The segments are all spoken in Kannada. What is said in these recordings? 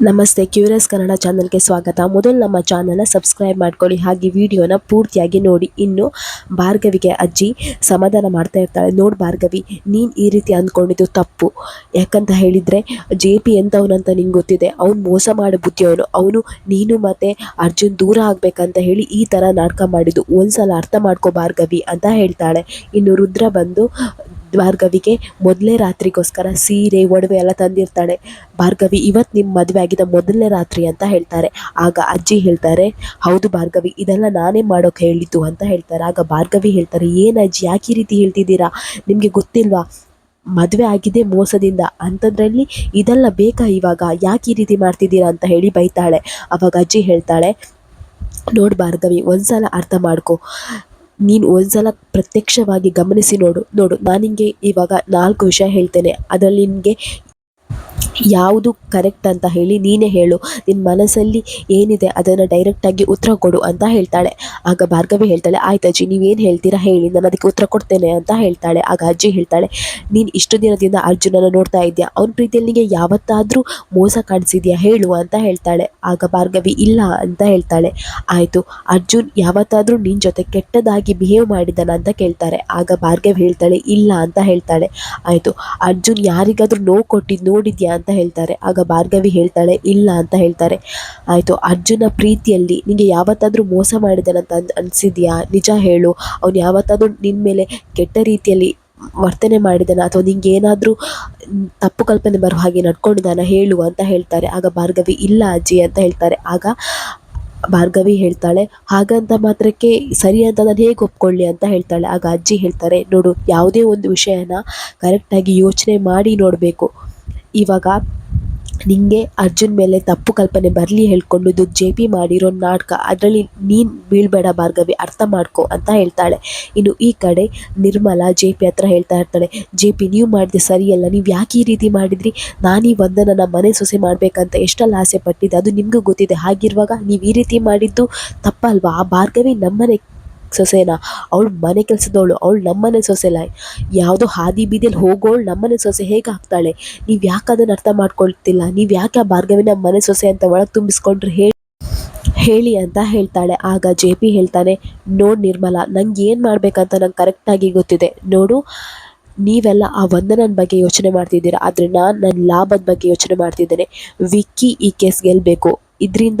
ನಮಸ್ತೆ ಕ್ಯೂರಿಯಸ್ ಕನ್ನಡ ಚಾನಲ್ಗೆ ಸ್ವಾಗತ. ಮೊದಲು ನಮ್ಮ ಚಾನಲ್ನ ಸಬ್ಸ್ಕ್ರೈಬ್ ಮಾಡ್ಕೊಳ್ಳಿ. ಹಾಗೆ ವಿಡಿಯೋನ ಪೂರ್ತಿಯಾಗಿ ನೋಡಿ. ಇನ್ನು ಭಾರ್ಗವಿಗೆ ಅಜ್ಜಿ ಸಮಾಧಾನ ಮಾಡ್ತಾ ಇರ್ತಾಳೆ. ನೋಡು ಭಾರ್ಗವಿ, ನೀನು ಈ ರೀತಿ ಅಂದ್ಕೊಂಡಿದ್ದು ತಪ್ಪು. ಯಾಕಂತ ಹೇಳಿದರೆ, ಜೆ ಪಿ ಎಂಥವನಂತ ನಿಂಗೆ ಗೊತ್ತಿದೆ. ಅವನು ಮೋಸ ಮಾಡೋ ಬುದ್ಧಿ ಅವನು. ನೀನು ಮತ್ತು ಅರ್ಜುನ್ ದೂರ ಆಗಬೇಕಂತ ಹೇಳಿ ಈ ಥರ ನಾಟಕ ಮಾಡಿದ್ದು. ಒಂದು ಸಲ ಅರ್ಥ ಮಾಡ್ಕೋ ಭಾರ್ಗವಿ ಅಂತ ಹೇಳ್ತಾಳೆ. ಇನ್ನು ರುದ್ರ ಬಂದು ಭಾರ್ಗವಿಗೆ ಮೊದಲನೇ ರಾತ್ರಿಗೋಸ್ಕರ ಸೀರೆ, ಒಡವೆ ಎಲ್ಲ ತಂದಿರ್ತಾಳೆ. ಭಾರ್ಗವಿ ಇವತ್ತು ನಿಮ್ಮ ಮದುವೆ ಆಗಿದ್ದ ಮೊದಲನೇ ರಾತ್ರಿ ಅಂತ ಹೇಳ್ತಾರೆ. ಆಗ ಅಜ್ಜಿ ಹೇಳ್ತಾರೆ, ಹೌದು ಭಾರ್ಗವಿ, ಇದೆಲ್ಲ ನಾನೇ ಮಾಡೋಕೆ ಹೇಳಿದ್ದು ಅಂತ ಹೇಳ್ತಾರೆ. ಆಗ ಭಾರ್ಗವಿ ಹೇಳ್ತಾರೆ, ಏನು ಅಜ್ಜಿ, ಯಾಕೆ ಈ ರೀತಿ ಹೇಳ್ತಿದ್ದೀರಾ? ನಿಮಗೆ ಗೊತ್ತಿಲ್ವಾ? ಮದುವೆ ಆಗಿದೆ ಮೋಸದಿಂದ. ಅಂಥದ್ರಲ್ಲಿ ಇದೆಲ್ಲ ಬೇಕಾ ಇವಾಗ? ಯಾಕೆ ಈ ರೀತಿ ಮಾಡ್ತಿದ್ದೀರಾ? ಅಂತ ಹೇಳಿ ಬೈತಾಳೆ. ಅವಾಗ ಅಜ್ಜಿ ಹೇಳ್ತಾಳೆ, ನೋಡು ಭಾರ್ಗವಿ, ಒಂದ್ಸಲ ಅರ್ಥ ಮಾಡ್ಕೊ. ನೀನು ಒಂದ್ಸಲ ಪ್ರತ್ಯಕ್ಷವಾಗಿ ಗಮನಿಸಿ ನೋಡು ನೋಡು. ನಾನು ನಿಮಗೆ ಇವಾಗ ನಾಲ್ಕು ವಿಷಯ ಹೇಳ್ತೇನೆ. ಅದರಲ್ಲಿ ನಿನಗೆ ಯಾವುದು ಕರೆಕ್ಟ್ ಅಂತ ಹೇಳಿ ನೀನೇ ಹೇಳು. ನಿನ್ನ ಮನಸ್ಸಲ್ಲಿ ಏನಿದೆ ಅದನ್ನು ಡೈರೆಕ್ಟಾಗಿ ಉತ್ತರ ಕೊಡು ಅಂತ ಹೇಳ್ತಾಳೆ. ಆಗ ಭಾರ್ಗವಿ ಹೇಳ್ತಾಳೆ, ಆಯ್ತು ಅಜ್ಜಿ, ನೀವೇನು ಹೇಳ್ತೀರಾ ಹೇಳಿ, ನಾನು ಅದಕ್ಕೆ ಉತ್ತರ ಕೊಡ್ತೇನೆ ಅಂತ ಹೇಳ್ತಾಳೆ. ಆಗ ಅಜ್ಜಿ ಹೇಳ್ತಾಳೆ, ನೀನು ಇಷ್ಟು ದಿನದಿಂದ ಅರ್ಜುನನ ನೋಡ್ತಾ ಇದ್ದೀಯಾ ಅವನ ಪ್ರೀತಿಯಲ್ಲಿ ಯಾವತ್ತಾದರೂ ಮೋಸ ಕಾಣಿಸಿದ್ಯಾ? ಹೇಳು ಅಂತ ಹೇಳ್ತಾಳೆ. ಆಗ ಭಾರ್ಗವಿ, ಇಲ್ಲ ಅಂತ ಹೇಳ್ತಾಳೆ. ಆಯಿತು, ಅರ್ಜುನ್ ಯಾವತ್ತಾದರೂ ನಿನ್ನ ಜೊತೆ ಕೆಟ್ಟದಾಗಿ ಬಿಹೇವ್ ಮಾಡಿದ್ದಾನ? ಅಂತ ಕೇಳ್ತಾರೆ. ಆಗ ಭಾರ್ಗವಿ ಹೇಳ್ತಾಳೆ, ಇಲ್ಲ ಅಂತ ಹೇಳ್ತಾಳೆ. ಆಯಿತು, ಅರ್ಜುನ್ ಯಾರಿಗಾದರೂ ನೋವು ಕೊಟ್ಟಿದ್ದು ನೋಡಿದ್ಯಾ? ಅಂತ ಹೇಳ್ತಾರೆ. ಆಗ ಭಾರ್ಗವಿ ಹೇಳ್ತಾಳೆ, ಇಲ್ಲ ಅಂತ ಹೇಳ್ತಾರೆ. ಆಯಿತು, ಅರ್ಜುನ ಪ್ರೀತಿಯಲ್ಲಿ ನಿನಗೆ ಯಾವತ್ತಾದರೂ ಮೋಸ ಮಾಡಿದಾನಂತ ಅನ್ ಅನಿಸಿದ್ಯಾ? ನಿಜ ಹೇಳು, ಅವನು ಯಾವತ್ತಾದರೂ ನಿನ್ನ ಮೇಲೆ ಕೆಟ್ಟ ರೀತಿಯಲ್ಲಿ ವರ್ತನೆ ಮಾಡಿದಾನ? ಅಥವಾ ನಿಂಗೆ ಏನಾದರೂ ತಪ್ಪು ಕಲ್ಪನೆ ಬರುವ ಹಾಗೆ ನಡ್ಕೊಂಡಿದ್ದಾನ ಹೇಳು ಅಂತ ಹೇಳ್ತಾರೆ. ಆಗ ಭಾರ್ಗವಿ, ಇಲ್ಲ ಅಜ್ಜಿ ಅಂತ ಹೇಳ್ತಾರೆ. ಆಗ ಭಾರ್ಗವಿ ಹೇಳ್ತಾಳೆ, ಹಾಗಂತ ಮಾತ್ರಕ್ಕೆ ಸರಿ ಅಂತ ನಾನು ಹೇಗೆ ಒಪ್ಕೊಳ್ಳಿ ಅಂತ ಹೇಳ್ತಾಳೆ. ಆಗ ಅಜ್ಜಿ ಹೇಳ್ತಾರೆ, ನೋಡು, ಯಾವುದೇ ಒಂದು ವಿಷಯನ ಕರೆಕ್ಟಾಗಿ ಯೋಚನೆ ಮಾಡಿ ನೋಡಬೇಕು. ಇವಾಗ ನಿಂಗೆ ಅರ್ಜುನ್ ಮೇಲೆ ತಪ್ಪು ಕಲ್ಪನೆ ಬರಲಿ ಹೇಳ್ಕೊಂಡು ಜೆ ಪಿ ಮಾಡಿರೋ ನಾಟಕ. ಅದರಲ್ಲಿ ನೀನು ಬೀಳ್ಬೇಡ ಭಾರ್ಗವಿ, ಅರ್ಥ ಮಾಡ್ಕೊ ಅಂತ ಹೇಳ್ತಾಳೆ. ಇನ್ನು ಈ ಕಡೆ ನಿರ್ಮಲಾ ಜೆ ಪಿ ಹತ್ರ ಹೇಳ್ತಾ ಇರ್ತಾಳೆ, ಜೆ ಪಿ ನೀವು ಮಾಡಿದೆ ಸರಿಯಲ್ಲ, ನೀವು ಯಾಕೆ ಈ ರೀತಿ ಮಾಡಿದ್ರಿ? ನಾನೀ ಈ ನನ್ನ ಮನೆ ಸೊಸೆ ಮಾಡಬೇಕಂತ ಎಷ್ಟೆಲ್ಲ ಆಸೆ ಪಟ್ಟಿದ್ದೆ, ಅದು ನಿಮಗೂ ಗೊತ್ತಿದೆ. ಹಾಗಿರುವಾಗ ನೀವು ಈ ರೀತಿ ಮಾಡಿದ್ದು ತಪ್ಪಲ್ವಾ? ಆ ಭಾರ್ಗವಿ ನಮ್ಮನೆ ಸೊಸೆನ, ಅವಳು ಮನೆ ಕೆಲಸದವಳು, ಅವಳು ನಮ್ಮನೆ ಸೊಸೆಲ ಯಾವುದೋ ಹಾದಿ ಬೀದಿಯಲ್ಲಿ ಹೋಗೋಳು ನಮ್ಮನೆ ಸೊಸೆ, ಹೇಗೆ ಹಾಕ್ತಾಳೆ ನೀವು ಯಾಕೆ ಅದನ್ನು ಅರ್ಥ ಮಾಡ್ಕೊಳ್ತಿಲ್ಲ? ನೀವು ಯಾಕೆ ಆ ಭಾರ್ಗವಿನ ಮನೆ ಸೊಸೆ ಅಂತ ಒಳಗೆ ತುಂಬಿಸ್ಕೊಂಡ್ರೆ ಹೇಳಿ? ಹೇಳಿ ಅಂತ ಹೇಳ್ತಾಳೆ. ಆಗ ಜೆ ಪಿ ಹೇಳ್ತಾನೆ, ನೋಡು ನಿರ್ಮಲ, ನಂಗೆ ಏನು ಮಾಡಬೇಕಂತ ನಂಗೆ ಕರೆಕ್ಟಾಗಿ ಗೊತ್ತಿದೆ. ನೋಡು, ನೀವೆಲ್ಲ ಆ ವಂದನನ ಬಗ್ಗೆ ಯೋಚನೆ ಮಾಡ್ತಿದ್ದೀರಾ? ಆದರೆ ನಾನು ನನ್ನ ಲಾಭದ ಬಗ್ಗೆ ಯೋಚನೆ ಮಾಡ್ತಿದ್ದೇನೆ. ವಿಕ್ಕಿ ಈ ಕೇಸ್ ಗೆಲ್ಲಬೇಕು ಇದರಿಂದ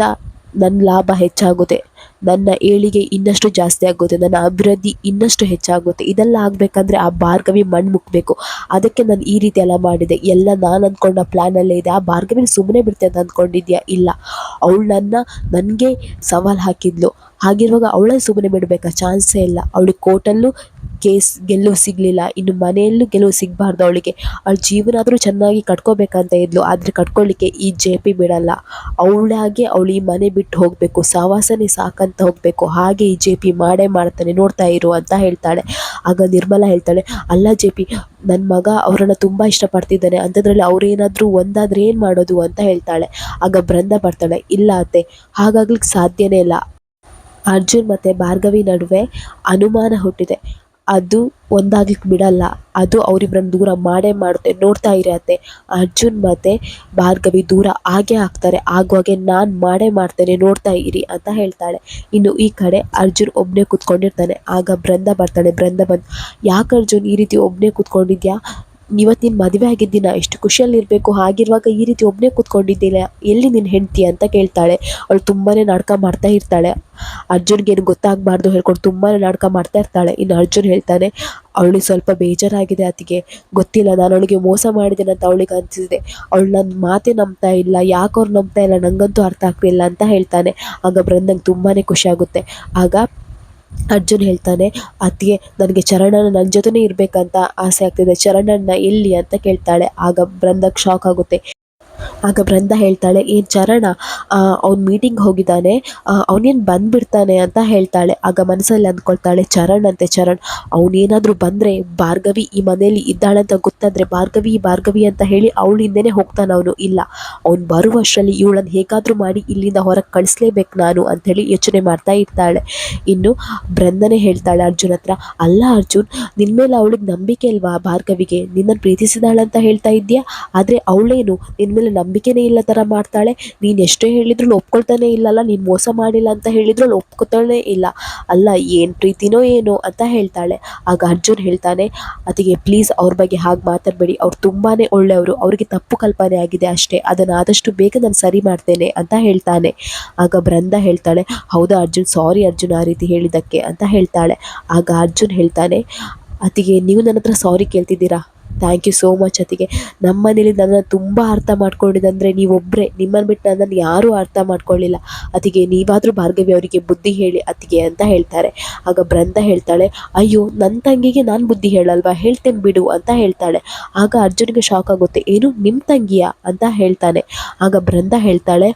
ನನ್ನ ಲಾಭ ಹೆಚ್ಚಾಗುತ್ತೆ. ನನ್ನ ಏಳಿಗೆ ಇನ್ನಷ್ಟು ಜಾಸ್ತಿ ಆಗುತ್ತೆ, ನನ್ನ ಅಭಿವೃದ್ಧಿ ಇನ್ನಷ್ಟು ಹೆಚ್ಚಾಗುತ್ತೆ. ಇದೆಲ್ಲ ಆಗಬೇಕಂದ್ರೆ ಆ ಭಾರ್ಗವಿ ಮಣ್ಣು ಮುಕ್ಕಬೇಕು ಅದಕ್ಕೆ ನಾನು ಈ ರೀತಿ ಎಲ್ಲ ಮಾಡಿದೆ. ಎಲ್ಲ ನಾನು ಅಂದ್ಕೊಂಡ ಪ್ಲ್ಯಾನಲ್ಲೇ ಇದೆ. ಆ ಭಾರ್ಗವಿನ ಸುಮ್ಮನೆ ಬಿಡ್ತೆ ಅಂತ ಅಂದ್ಕೊಂಡಿದ್ಯಾ ಇಲ್ಲ. ಅವಳು ನನ್ನ, ನನಗೆ ಸವಾಲು ಹಾಕಿದ್ಲು. ಹಾಗಿರುವಾಗ ಅವಳೇ ಸುಮ್ಮನೆ ಬಿಡಬೇಕಾ? ಚಾನ್ಸೇ ಇಲ್ಲ. ಅವಳಿಗೆ ಕೋರ್ಟಲ್ಲೂ ಕೇಸ್ ಗೆಲುವು ಸಿಗಲಿಲ್ಲ. ಇನ್ನು ಮನೆಯಲ್ಲೂ ಗೆಲುವು ಸಿಗಬಾರ್ದು ಅವಳಿಗೆ. ಅವಳ ಜೀವನ ಆದರೂ ಚೆನ್ನಾಗಿ ಕಟ್ಕೋಬೇಕಂತ ಇದ್ಲು. ಆದರೆ ಕಟ್ಕೊಳ್ಳಿಕ್ಕೆ ಈ ಜೆ ಪಿ ಬಿಡಲ್ಲ. ಅವಳಾಗೆ ಅವಳು ಈ ಮನೆ ಬಿಟ್ಟು ಹೋಗಬೇಕು. ಸಹವಾಸನೇ ಸಾಕಂತ ಹೋಗಬೇಕು. ಹಾಗೆ ಈ ಜೆ ಪಿ ಮಾಡೇ ಮಾಡ್ತಾನೆ, ನೋಡ್ತಾ ಇರು ಅಂತ ಹೇಳ್ತಾಳೆ. ಆಗ ನಿರ್ಮಲಾ ಹೇಳ್ತಾಳೆ, ಅಲ್ಲ ಜೆ ಪಿ ನನ್ನ ಮಗ ಅವರನ್ನು ತುಂಬ ಇಷ್ಟಪಡ್ತಿದ್ದಾನೆ. ಅಂಥದ್ರಲ್ಲಿ ಅವರೇನಾದರೂ ಒಂದಾದ್ರೆ ಏನು ಮಾಡೋದು? ಅಂತ ಹೇಳ್ತಾಳೆ. ಆಗ ಬೃಂದ ಬರ್ತಾಳೆ, ಇಲ್ಲ ಅತ್ತೆ, ಹಾಗಾಗ್ಲಿಕ್ಕೆ ಸಾಧ್ಯನೇ ಇಲ್ಲ. ಅರ್ಜುನ್ ಮತ್ತು ಭಾರ್ಗವಿ ನಡುವೆ ಅನುಮಾನ ಹುಟ್ಟಿದೆ. ಅದು ಒಂದಾಗ್ಲಿಕ್ಕೆ ಬಿಡಲ್ಲ. ಅದು ಅವರಿಬ್ಬರನ್ನ ದೂರ ಮಾಡೇ ಮಾಡುತ್ತೆ, ನೋಡ್ತಾ ಇರತ್ತೆ. ಅರ್ಜುನ್ ಮತ್ತು ಭಾರ್ಗವಿ ದೂರ ಆಗೇ ಆಗ್ತಾರೆ. ಆಗುವಾಗೆ ನಾನು ಮಾಡೇ ಮಾಡ್ತೇನೆ, ನೋಡ್ತಾ ಇರಿ ಅಂತ ಹೇಳ್ತಾಳೆ. ಇನ್ನು ಈ ಕಡೆ ಅರ್ಜುನ್ ಒಬ್ಬನೇ ಕೂತ್ಕೊಂಡಿರ್ತಾನೆ. ಆಗ ಬೃಂದ ಬರ್ತಾಳೆ. ಬೃಂದ ಬಂದು, ಯಾಕೆ ಅರ್ಜುನ್ ಈ ರೀತಿ ಒಬ್ಬನೇ ಕೂತ್ಕೊಂಡಿದ್ಯಾ? ಇವತ್ತು ನೀನು ಮದುವೆ ಆಗಿದ್ದೀನ ಎಷ್ಟು ಖುಷಿಯಲ್ಲಿರಬೇಕು. ಹಾಗಿರುವಾಗ ಈ ರೀತಿ ಒಬ್ಬನೇ ಕೂತ್ಕೊಂಡಿದ್ದಿಲ್ಲ. ಎಲ್ಲಿ ನಿನ್ನ ಹೆಂಡತಿ ಅಂತ ಕೇಳ್ತಾಳೆ. ಅವಳು ತುಂಬಾ ನಾಟಕ ಮಾಡ್ತಾ ಇರ್ತಾಳೆ. ಅರ್ಜುನ್ಗೆ ಏನು ಗೊತ್ತಾಗಬಾರ್ದು ಹೇಳ್ಕೊಂಡು ತುಂಬಾ ನಾಟಕ ಮಾಡ್ತಾ ಇರ್ತಾಳೆ. ಇನ್ನು ಅರ್ಜುನ್ ಹೇಳ್ತಾನೆ, ಅವಳಿಗೆ ಸ್ವಲ್ಪ ಬೇಜಾರಾಗಿದೆ ಆತಿಗೆ ಗೊತ್ತಿಲ್ಲ, ನಾನು ಅವಳಿಗೆ ಮೋಸ ಮಾಡಿದ್ದೇನೆ ಅಂತ ಅವಳಿಗೆ ಅನಿಸಿದೆ. ಅವಳು ನನ್ನ ಮಾತೇ ನಂಬ್ತಾ ಇಲ್ಲ. ಯಾಕೆ ಅವ್ರು ನಂಬ್ತಾ ಇಲ್ಲ. ನನಗಂತೂ ಅರ್ಥ ಆಗ್ತಿಲ್ಲ ಅಂತ ಹೇಳ್ತಾನೆ. ಆಗ ಬೃಂದಂಗೆ ತುಂಬಾ ಖುಷಿಯಾಗುತ್ತೆ ಆಗ ಅರ್ಜುನ್ ಹೇಳ್ತಾನೆ, ಅತ್ತಿಗೆ, ನನಗೆ ಚರಣನ ನನ್ನ ಜೊತೆನೇ ಇರಬೇಕಂತ ಆಸೆ ಆಗ್ತಿದೆ. ಚರಣನ ಎಲ್ಲಿ? ಅಂತ ಕೇಳ್ತಾಳೆ. ಆಗ ಬೃಂದಕ್ಕೆ ಶಾಕ್ ಆಗುತ್ತೆ. ಆಗ ಬೃಂದ ಹೇಳ್ತಾಳೆ ಏನು ಚರಣ ಅವ್ನು ಮೀಟಿಂಗ್ ಹೋಗಿದ್ದಾನೆ ಅವನೇನು ಬಂದುಬಿಡ್ತಾನೆ ಅಂತ ಹೇಳ್ತಾಳೆ. ಆಗ ಮನಸ್ಸಲ್ಲಿ ಅಂದ್ಕೊಳ್ತಾಳೆ ಚರಣ್ ಅಂತೆ ಚರಣ್, ಅವನೇನಾದರೂ ಬಂದರೆ ಭಾರ್ಗವಿ ಈ ಮನೆಯಲ್ಲಿ ಇದ್ದಾಳಂತ ಗೊತ್ತಾದರೆ ಭಾರ್ಗವಿ ಭಾರ್ಗವಿ ಅಂತ ಹೇಳಿ ಅವಳು ಹಿಂದೆನೇ ಹೋಗ್ತಾನೆ ಅವನು. ಇಲ್ಲ, ಅವ್ನು ಬರುವಷ್ಟರಲ್ಲಿ ಇವಳನ್ನು ಹೇಗಾದರೂ ಮಾಡಿ ಇಲ್ಲಿಂದ ಹೊರಗೆ ಕಳಿಸ್ಲೇಬೇಕು ನಾನು ಅಂಥೇಳಿ ಯೋಚನೆ ಮಾಡ್ತಾ ಇರ್ತಾಳೆ. ಇನ್ನು ಬೃಂದನೇ ಹೇಳ್ತಾಳೆ, ಅರ್ಜುನ್ ಹತ್ರ, ಅಲ್ಲ ಅರ್ಜುನ್ ನಿನ್ನ ಮೇಲೆ ಅವಳಿಗೆ ನಂಬಿಕೆ ಅಲ್ವಾ ಭಾರ್ಗವಿಗೆ? ನಿನ್ನನ್ನು ಪ್ರೀತಿಸಿದಾಳಂತ ಹೇಳ್ತಾ ಇದ್ದೀಯಾ? ಆದರೆ ಅವಳೇನು? ನಿನ್ನ ಮೇಲೆ ನಂಬಿಕೆನೇ ಇಲ್ಲ ಥರ ಮಾಡ್ತಾಳೆ. ನೀನು ಎಷ್ಟೇ ಹೇಳಿದ್ರು ಒಪ್ಕೊಳ್ತಾನೆ ಇಲ್ಲಲ್ಲ, ನೀನು ಮೋಸ ಮಾಡಿಲ್ಲ ಅಂತ ಹೇಳಿದ್ರು ಒಪ್ಕೊತಾಳೆ ಇಲ್ಲ. ಅಲ್ಲ, ಏನು ಪ್ರೀತಿನೋ ಏನೋ ಅಂತ ಹೇಳ್ತಾಳೆ. ಆಗ ಅರ್ಜುನ್ ಹೇಳ್ತಾನೆ ಅದಕ್ಕೆ ಪ್ಲೀಸ್ ಅವ್ರ ಬಗ್ಗೆ ಹಾಗೆ ಮಾತಾಡಬೇಡಿ. ಅವ್ರು ತುಂಬಾ ಒಳ್ಳೆಯವರು. ಅವರಿಗೆ ತಪ್ಪು ಕಲ್ಪನೆ ಆಗಿದೆ ಅಷ್ಟೇ. ಅದನ್ನು ಆದಷ್ಟು ಬೇಗ ನಾನು ಸರಿ ಮಾಡ್ತೇನೆ ಅಂತ ಹೇಳ್ತಾನೆ. ಆಗ ಬೃಂದ ಹೇಳ್ತಾಳೆ, ಹೌದಾ ಅರ್ಜುನ್? ಸಾರಿ ಅರ್ಜುನ್ ಆ ರೀತಿ ಹೇಳಿದ್ದಕ್ಕೆ ಅಂತ ಹೇಳ್ತಾಳೆ. ಆಗ ಅರ್ಜುನ್ ಹೇಳ್ತಾನೆ ಅತಿಗೆ ನೀವು ನನ್ನ ಹತ್ರ ಸಾರಿ ಕೇಳ್ತಿದ್ದೀರಾ? ಥ್ಯಾಂಕ್ ಯು ಸೋ ಮಚ್ ಅತ್ತಿಗೆ. ನಮ್ಮ ಮನೇಲಿ ನನ್ನ ತುಂಬ ಅರ್ಥ ಮಾಡ್ಕೊಂಡಿದ್ದಂದರೆ ನೀವೊಬ್ಬರೇ ನಿಮ್ಮನ್ನು ಬಿಟ್ಟು ನನ್ನನ್ನು ಯಾರೂ ಅರ್ಥ ಮಾಡ್ಕೊಳ್ಳಿಲ್ಲ. ಅತ್ತಿಗೆ, ನೀವಾದರೂ ಭಾರ್ಗವಿ ಅವರಿಗೆ ಬುದ್ಧಿ ಹೇಳಿ ಅತ್ತಿಗೆ ಅಂತ ಹೇಳ್ತಾರೆ. ಆಗ ಬ್ರಂಥ ಹೇಳ್ತಾಳೆ, ಅಯ್ಯೋ ನನ್ನ ತಂಗಿಗೆ ನಾನು ಬುದ್ಧಿ ಹೇಳಲ್ವಾ? ಹೇಳ್ತೇನೆ ಬಿಡು ಅಂತ ಹೇಳ್ತಾಳೆ. ಆಗ ಅರ್ಜುನಿಗೆ ಶಾಕ್ ಆಗುತ್ತೆ, ಏನು ನಿಮ್ಮ ತಂಗಿಯ? ಅಂತ ಹೇಳ್ತಾನೆ. ಆಗ ಬ್ರಂಥ ಹೇಳ್ತಾಳೆ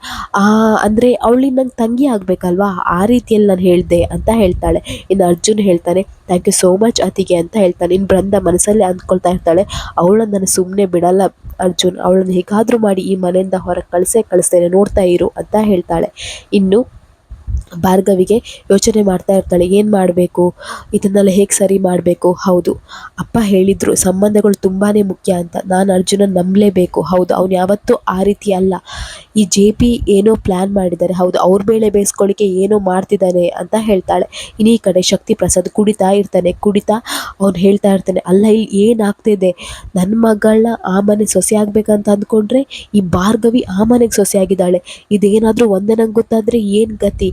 ಅಂದರೆ ಅವಳಿಗೆ ನಂಗೆ ತಂಗಿ ಆಗಬೇಕಲ್ವಾ? ಆ ರೀತಿಯಲ್ಲಿ ನಾನು ಹೇಳಿದೆ ಅಂತ ಹೇಳ್ತಾಳೆ. ಇನ್ನು ಅರ್ಜುನ್ ಹೇಳ್ತಾನೆ ಥ್ಯಾಂಕ್ ಯು ಸೋ ಮಚ್ ಅತಿಗೆ ಅಂತ ಹೇಳ್ತಾನೆ. ಇನ್ನು ಬೃಂದ ಮನಸ್ಸಲ್ಲಿ ಅಂದ್ಕೊಳ್ತಾ ಇರ್ತಾಳೆ. ಅವಳನ್ನು ನಾನು ಸುಮ್ಮನೆ ಬಿಡಲ್ಲ ಅರ್ಜುನ್. ಅವಳನ್ನು ಹೇಗಾದರೂ ಮಾಡಿ ಈ ಮನೆಯಿಂದ ಹೊರಗೆ ಕಳಿಸೇ ಕಳಿಸ್ತೇನೆ. ನೋಡ್ತಾ ಇರು ಅಂತ ಹೇಳ್ತಾಳೆ. ಇನ್ನು ಭಾರ್ಗವಿಗೆ ಯೋಚನೆ ಮಾಡ್ತಾ ಇರ್ತಾಳೆ. ಏನು ಮಾಡಬೇಕು? ಇದನ್ನೆಲ್ಲ ಹೇಗೆ ಸರಿ ಮಾಡಬೇಕು? ಹೌದು. ಅಪ್ಪ ಹೇಳಿದರು, ಸಂಬಂಧಗಳು ತುಂಬಾ ಮುಖ್ಯ ಅಂತ. ನಾನು ಅರ್ಜುನನ್ ನಂಬಲೇಬೇಕು. ಹೌದು, ಅವನು ಯಾವತ್ತೂ ಆ ರೀತಿ ಅಲ್ಲ. ಈ ಜೆ ಪಿ ಏನೋ ಪ್ಲ್ಯಾನ್ ಮಾಡಿದ್ದಾರೆ. ಹೌದು, ಅವ್ರ ಬೇಳೆ ಬೇಯಿಸ್ಕೊಳ್ಳಿಕ್ಕೆ ಏನೋ ಮಾಡ್ತಿದ್ದಾನೆ ಅಂತ ಹೇಳ್ತಾಳೆ. ಇನ್ನು ಈ ಕಡೆ ಶಕ್ತಿ ಪ್ರಸಾದ್ ಕುಡಿತಾ ಇರ್ತಾನೆ, ಕುಡಿತಾ ಅವ್ನು ಹೇಳ್ತಾ ಇರ್ತಾನೆ, ಅಲ್ಲ, ಇಲ್ಲಿ ಏನಾಗ್ತಿದೆ ನನ್ನ ಮಗಳನ್ನ ಆ ಮನೆ ಸೊಸೆ ಆಗ್ಬೇಕಂತ ಅಂದ್ಕೊಂಡ್ರೆ ಈ ಭಾರ್ಗವಿ ಆ ಮನೆಗೆ ಸೊಸೆ ಆಗಿದ್ದಾಳೆ. ಇದೇನಾದರೂ ಒಂದೇ ನಂಗೆ ಗೊತ್ತಾದರೆ ಏನು ಗತಿ?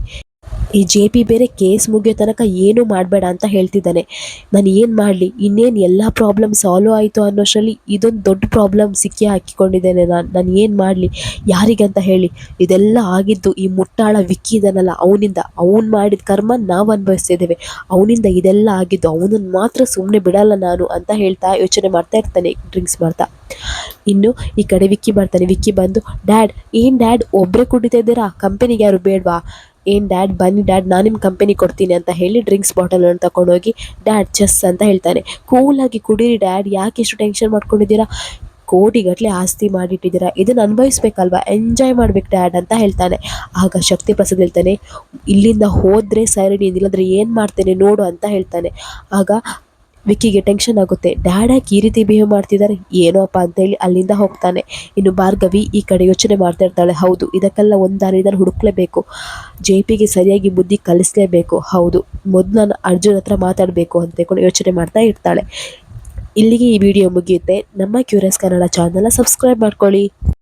ಈ ಜೆ ಪಿ ಬೇರೆ ಕೇಸ್ ಮುಗಿಯೋ ತನಕ ಏನೂ ಮಾಡಬೇಡ ಅಂತ ಹೇಳ್ತಿದ್ದಾನೆ. ನಾನು ಏನು ಮಾಡಲಿ? ಇನ್ನೇನು ಎಲ್ಲ ಪ್ರಾಬ್ಲಮ್ ಸಾಲ್ವ್ ಆಯಿತು ಅನ್ನೋಷ್ಟರಲ್ಲಿ ಇದೊಂದು ದೊಡ್ಡ ಪ್ರಾಬ್ಲಮ್ ಸಿಕ್ಕಿ ಹಾಕಿಕೊಂಡಿದ್ದೇನೆ ನಾನು ನಾನು ಏನು ಮಾಡಲಿ? ಯಾರಿಗಂತ ಹೇಳಿ. ಇದೆಲ್ಲ ಆಗಿದ್ದು ಈ ಮುಟ್ಟಾಳ ವಿಕ್ಕಿ ಇದನ್ನಲ್ಲ ಅವನಿಂದ. ಅವನು ಮಾಡಿದ ಕರ್ಮ ನಾವು ಅನುಭವಿಸ್ತಿದ್ದೇವೆ ಅವನಿಂದ ಇದೆಲ್ಲ ಆಗಿದ್ದು ಅವನನ್ನು ಮಾತ್ರ ಸುಮ್ಮನೆ ಬಿಡಲ್ಲ ನಾನು ಅಂತ ಹೇಳ್ತಾ ಯೋಚನೆ ಮಾಡ್ತಾ ಇರ್ತಾನೆ ಡ್ರಿಂಕ್ಸ್ ಮಾಡ್ತಾ. ಇನ್ನು ಈ ಕಡೆ ವಿಕ್ಕಿ ಬರ್ತಾನೆ ವಿಕ್ಕಿ ಬಂದು ಡ್ಯಾಡ್ ಏನು ಡ್ಯಾಡ್ ಒಬ್ಬರೇ ಕುಡಿತಾ ಇದ್ದೀರಾ? ಕಂಪೆನಿಗೆ ಯಾರು ಬೇಡವಾ? ಏನು ಡ್ಯಾಡ್ ಬನ್ನಿ ಡ್ಯಾಡ್ ನಾನು ನಿಮ್ಮ ಕಂಪನಿ ಕೊಡ್ತೀನಿ ಅಂತ ಹೇಳಿ ಡ್ರಿಂಕ್ಸ್ ಬಾಟಲನ್ನು ತಗೊಂಡೋಗಿ ಡ್ಯಾಡ್ ಚೆಸ್ ಅಂತ ಹೇಳ್ತಾನೆ. ಕೂಲಾಗಿ ಕುಡೀರಿ ಡ್ಯಾಡ್ ಯಾಕೆ ಇಷ್ಟು ಟೆನ್ಷನ್ ಮಾಡ್ಕೊಂಡಿದ್ದೀರಾ? ಕೋಟಿಗಟ್ಟಲೆ ಆಸ್ತಿ ಮಾಡಿಟ್ಟಿದ್ದೀರಾ? ಇದನ್ನು ಅನುಭವಿಸ್ಬೇಕಲ್ವಾ? ಎಂಜಾಯ್ ಮಾಡ್ಬೇಕು ಡ್ಯಾಡ್ ಅಂತ ಹೇಳ್ತಾನೆ. ಆಗ ಶಕ್ತಿ ಪ್ರಸಾದ್ ಹೇಳ್ತಾನೆ, ಇಲ್ಲಿಂದ ಹೋದರೆ ಸರಿ, ನೀನು ಇಲ್ಲಾಂದ್ರೆ ಏನು ಮಾಡ್ತೇನೆ ನೋಡು ಅಂತ ಹೇಳ್ತಾನೆ. ಆಗ ವಿಕ್ಕಿಗೆ ಟೆನ್ಷನ್ ಆಗುತ್ತೆ. ಡ್ಯಾಡ್ ಯಾಕೆ ಈ ರೀತಿ ಬಿಹೇವ್ ಮಾಡ್ತಿದ್ದಾರೆ ಏನೋ ಅಪ್ಪ ಅಂತೇಳಿ ಅಲ್ಲಿಂದ ಹೋಗ್ತಾನೆ. ಇನ್ನು ಭಾರ್ಗವಿ ಈ ಕಡೆ ಯೋಚನೆ ಮಾಡ್ತಾ ಇರ್ತಾಳೆ. ಹೌದು, ಇದಕ್ಕೆಲ್ಲ ಒಂದು ಹುಡುಕಲೇಬೇಕು ಹುಡುಕ್ಲೇಬೇಕು. ಜೆ ಪಿಗೆ ಸರಿಯಾಗಿ ಬುದ್ಧಿ ಕಲಿಸ್ಲೇಬೇಕು. ಹೌದು, ಮೊದಲು ನಾನು ಅರ್ಜುನ್ ಹತ್ರ ಮಾತಾಡಬೇಕು ಅಂತ ಕೂಡ ಯೋಚನೆ ಮಾಡ್ತಾ ಇರ್ತಾಳೆ. ಇಲ್ಲಿಗೆ ಈ ವಿಡಿಯೋ ಮುಗಿಯುತ್ತೆ. ನಮ್ಮ ಕ್ಯೂರಿಯಸ್ ಕನ್ನಡ ಚಾನಲ್ನ ಸಬ್ಸ್ಕ್ರೈಬ್ ಮಾಡ್ಕೊಳ್ಳಿ.